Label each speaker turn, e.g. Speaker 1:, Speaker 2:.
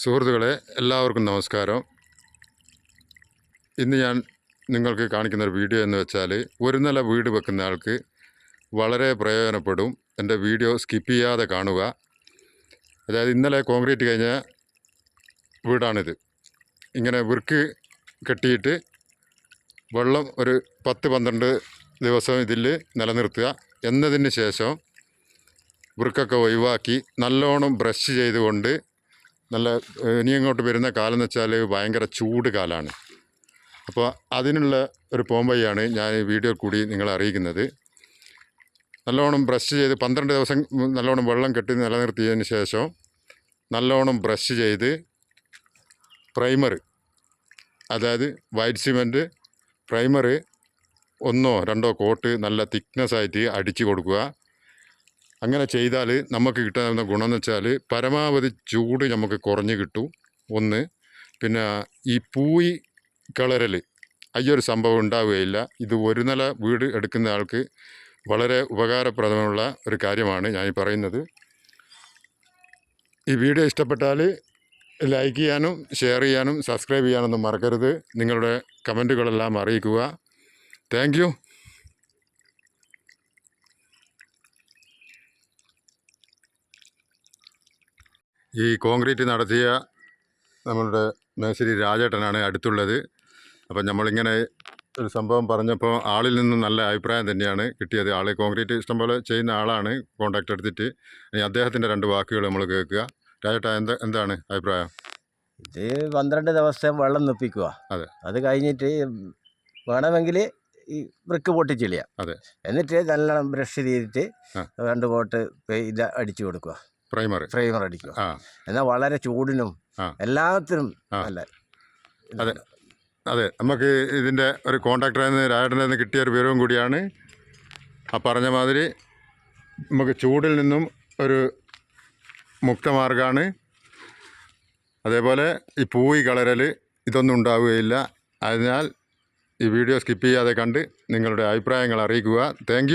Speaker 1: സുഹൃത്തുക്കളെ എല്ലാവർക്കും നമസ്കാരം. ഇന്ന് ഞാൻ നിങ്ങൾക്ക് കാണിക്കുന്ന ഒരു വീഡിയോ എന്ന് വെച്ചാൽ ഒരു നില വീട് വെക്കുന്ന ആൾക്ക് വളരെ പ്രയോജനപ്പെടും. എന്റെ വീഡിയോ സ്കിപ്പ് ചെയ്യാതെ കാണുക. അതായത് ഇന്നലെ കോൺക്രീറ്റ് കഴിഞ്ഞ വീടാണിത്. ഇങ്ങനെ വൃക്ക് കെട്ടിയിട്ട് വെള്ളം ഒരു പത്ത് പന്ത്രണ്ട് ദിവസം ഇതിൽ നിലനിർത്തുക എന്നതിന് ശേഷം വൃക്കൊക്കെ ഒഴിവാക്കി നല്ലോണം ബ്രഷ് ചെയ്തുകൊണ്ട് നല്ല ഇനി അങ്ങോട്ട് വരുന്ന കാലം എന്ന് വെച്ചാൽ ഭയങ്കര ചൂട് കാലമാണ് അപ്പോൾ അതിനുള്ള ഒരു പോംവഴിയാണ് ഞാൻ ഈ വീഡിയോ കൂടി നിങ്ങളെ അറിയിക്കുന്നത്. നല്ലോണം ബ്രഷ് ചെയ്ത് പന്ത്രണ്ട് ദിവസം നല്ലോണം വെള്ളം കെട്ടി നിലനിർത്തിയതിന് ശേഷം നല്ലോണം ബ്രഷ് ചെയ്ത് പ്രൈമർ അതായത് വൈറ്റ് സിമെന്റ് പ്രൈമർ ഒന്നോ രണ്ടോ കോട്ട് നല്ല തിക്നെസ്സായിട്ട് അടിച്ചു കൊടുക്കുക. അങ്ങനെ ചെയ്താൽ നമുക്ക് കിട്ടാവുന്ന ഗുണം എന്ന് വെച്ചാൽ പരമാവധി ചൂട് നമുക്ക് കുറഞ്ഞ് കിട്ടും. ഒന്ന് പിന്നെ ഈ പൂയി കളരൽ അയ്യൊരു സംഭവം ഉണ്ടാവുകയില്ല. ഇത് ഒരു നില വീട് എടുക്കുന്ന ആൾക്ക് വളരെ ഉപകാരപ്രദമുള്ള ഒരു കാര്യമാണ് ഞാൻ ഈ പറയുന്നത്. ഈ വീഡിയോ ഇഷ്ടപ്പെട്ടാൽ ലൈക്ക് ചെയ്യാനും ഷെയർ ചെയ്യാനും സബ്സ്ക്രൈബ് ചെയ്യാനൊന്നും മറക്കരുത്. നിങ്ങളുടെ കമന്റുകളെല്ലാം അറിയിക്കുക. താങ്ക് ഈ കോൺക്രീറ്റ് നടത്തിയ നമ്മളുടെ മേശരി രാജേട്ടനാണ് അടുത്തുള്ളത്. അപ്പം നമ്മളിങ്ങനെ ഒരു സംഭവം പറഞ്ഞപ്പോൾ ആളിൽ നിന്നും നല്ല അഭിപ്രായം തന്നെയാണ് കിട്ടിയത്. ആൾ കോൺക്രീറ്റ് ഇഷ്ടംപോലെ ചെയ്യുന്ന ആളാണ് കോണ്ടാക്ട് എടുത്തിട്ട്. ഇനി അദ്ദേഹത്തിന്റെ രണ്ട് വാക്കുകൾ നമ്മൾ കേൾക്കുക. രാജേട്ട എന്താ എന്താണ് അഭിപ്രായം?
Speaker 2: ഇത് പന്ത്രണ്ട് ദിവസം വെള്ളം നിപ്പിക്കുക
Speaker 1: അതെ.
Speaker 2: അത് കഴിഞ്ഞിട്ട് വേണമെങ്കിൽ ഈ ബ്രിക്ക് പൊട്ടിച്ചെളിയാം.
Speaker 1: അതെ.
Speaker 2: എന്നിട്ട് നല്ലോണം ബ്രഷ് ചെയ്തിട്ട് രണ്ട് പോട്ട് ഇത് അടിച്ചു കൊടുക്കുക
Speaker 1: പ്രൈമർ.
Speaker 2: ഫ്രെയിമർ അടിക്കുക. എന്നാൽ വളരെ ചൂടിനും. എല്ലാത്തിനും. നല്ല
Speaker 1: അതെ. അതെ. നമുക്ക് ഇതിന്റെ ഒരു കോൺട്രാക്ടറിൽ നിന്ന് രാജേട്ടനിൽ നിന്ന് കിട്ടിയ ഒരു വിവരവും കൂടിയാണ്. ആ പറഞ്ഞ മാതിരി നമുക്ക് ചൂടിൽ നിന്നും ഒരു മുക്തമാർഗമാണ് അതേപോലെ ഈ പൂവി കളരൽ ഇതൊന്നും ഉണ്ടാവുകയില്ല. അതിനാൽ ഈ വീഡിയോ സ്കിപ്പ് ചെയ്യാതെ കണ്ട് നിങ്ങളുടെ അഭിപ്രായങ്ങൾ അറിയിക്കുക. താങ്ക്